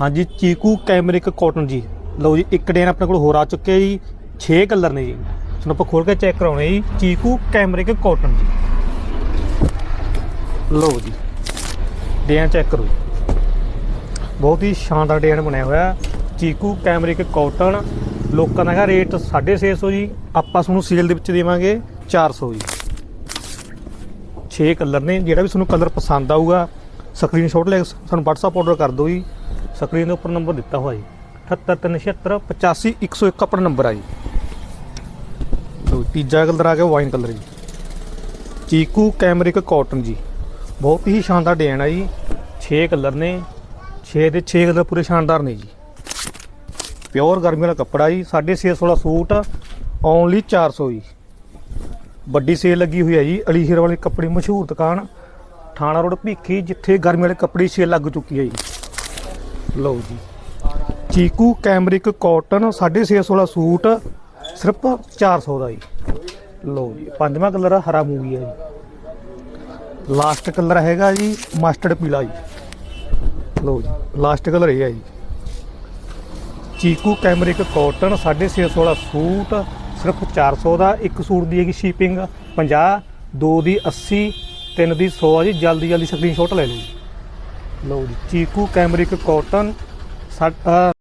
ਹਾਂਜੀ, ਚੀਕੂ cambric cotton ਜੀ। ਲਓ ਜੀ, ਇੱਕ ਡੇਨ ਆਪਣੇ ਕੋਲ ਹੋਰ ਆ ਚੁੱਕਿਆ ਜੀ। 6 ਕਲਰ ਨੇ ਜੀ। ਤੁਹਾਨੂੰ ਆਪਾਂ ਖੋਲ ਕੇ ਚੈੱਕ ਕਰਾਉਣੇ ਜੀ। ਚੀਕੂ ਕੈਮਰਿਕ ਕਾਟਨ ਜੀ। ਲਓ ਜੀ, ਡੇਨ ਚੈੱਕ ਕਰੋ ਜੀ। ਬਹੁਤ ਹੀ ਸ਼ਾਨਦਾਰ ਡੇਨ ਬਣਿਆ ਹੋਇਆ। ਚੀਕੂ ਕੈਮਰਿਕ ਕਾਟਨ ਲੋਕਾਂ ਦਾ ਹੈਗਾ ਰੇਟ 650 ਜੀ। ਆਪਾਂ ਤੁਹਾਨੂੰ ਸੇਲ ਦੇ ਵਿੱਚ ਦੇਵਾਂਗੇ 400 ਜੀ। 6 ਕਲਰ ਨੇ। ਜਿਹੜਾ ਵੀ ਤੁਹਾਨੂੰ ਕਲਰ ਪਸੰਦ ਆਊਗਾ ਸਕਰੀਨਸ਼ਾਟ ਲੈ ਕੇ ਸਾਨੂੰ WhatsApp ਆਰਡਰ ਕਰ ਦਿਓ ਜੀ। ਸਕਰੀਨ ਦੇ ਉੱਪਰ ਨੰਬਰ ਦਿੱਤਾ ਹੋਇਆ ਜੀ। 78376 85101 ਆਪਣਾ ਨੰਬਰ ਆ ਜੀ। ਲਓ ਤੀਜਾ ਕਲਰ ਆ ਗਿਆ ਵਾਈਨ ਕਲਰ ਜੀ। ਚੀਕੂ ਕੈਮਰਿਕ ਕਾਟਨ ਜੀ। ਬਹੁਤ ਹੀ ਸ਼ਾਨਦਾਰ ਡਿਜ਼ਾਈਨ ਆ ਜੀ। 6 ਕਲਰ ਨੇ। 6 ਦੇ 6 ਕਲਰ ਪੂਰੇ ਸ਼ਾਨਦਾਰ ਨੇ ਜੀ। ਪਿਓਰ ਗਰਮੀ ਵਾਲਾ ਕੱਪੜਾ ਜੀ 650 ਵਾਲਾ ਸੂਟ ਓਨਲੀ 400 ਜੀ। ਵੱਡੀ ਸੇਲ ਲੱਗੀ ਹੋਈ ਹੈ ਜੀ, ਅਲੀਸ਼ੇਰ ਵਾਲੀ ਕੱਪੜੇ ਮਸ਼ਹੂਰ ਦੁਕਾਨ ਥਾਣਾ ਰੋਡ ਭੀਖੀ, ਜਿੱਥੇ ਗਰਮੀ ਵਾਲੇ ਕੱਪੜੇ ਦੀ ਸੇਲ ਲੱਗ ਚੁੱਕੀ ਹੈ ਜੀ। ਲਓ ਜੀ। ਚੀਕੂ ਕੈਮਰਿਕ ਕਾਟਨ 650 ਵਾਲਾ ਸੂਟ ਸਿਰਫ 400 ਦਾ ਜੀ। ਲਓ ਜੀ, ਪੰਜਵਾਂ ਕਲਰ ਹਰਾ ਮੂਵੀ ਹੈ ਜੀ। ਲਾਸਟ ਕਲਰ ਹੈਗਾ ਜੀ ਮਸਟਰਡ ਪੀਲਾ ਜੀ। ਲਓ ਜੀ ਲਾਸਟ ਕਲਰ ਇਹ ਹੈ ਜੀ। ਚੀਕੂ ਕੈਮਰਿਕ ਕਾਟਨ 650 ਵਾਲਾ ਸੂਟ ਸਿਰਫ 400 ਦਾ, ਇੱਕ ਸੂਟ ਦੀ ਹੈਗੀ ਸ਼ਿਪਿੰਗ 50 ਦੋ ਦੀ 80 ਤਿੰਨ ਦੀ 100 ਆ ਜੀ। ਜਲਦੀ ਜਲਦੀ ਸਕਰੀਨਸ਼ਾਟ ਲੈ ਲਓ ਜੀ। ਲਓ ਜੀ। ਚੀਕੂ ਕੈਮਰਿਕ ਕਾਟਨ ਸਾ-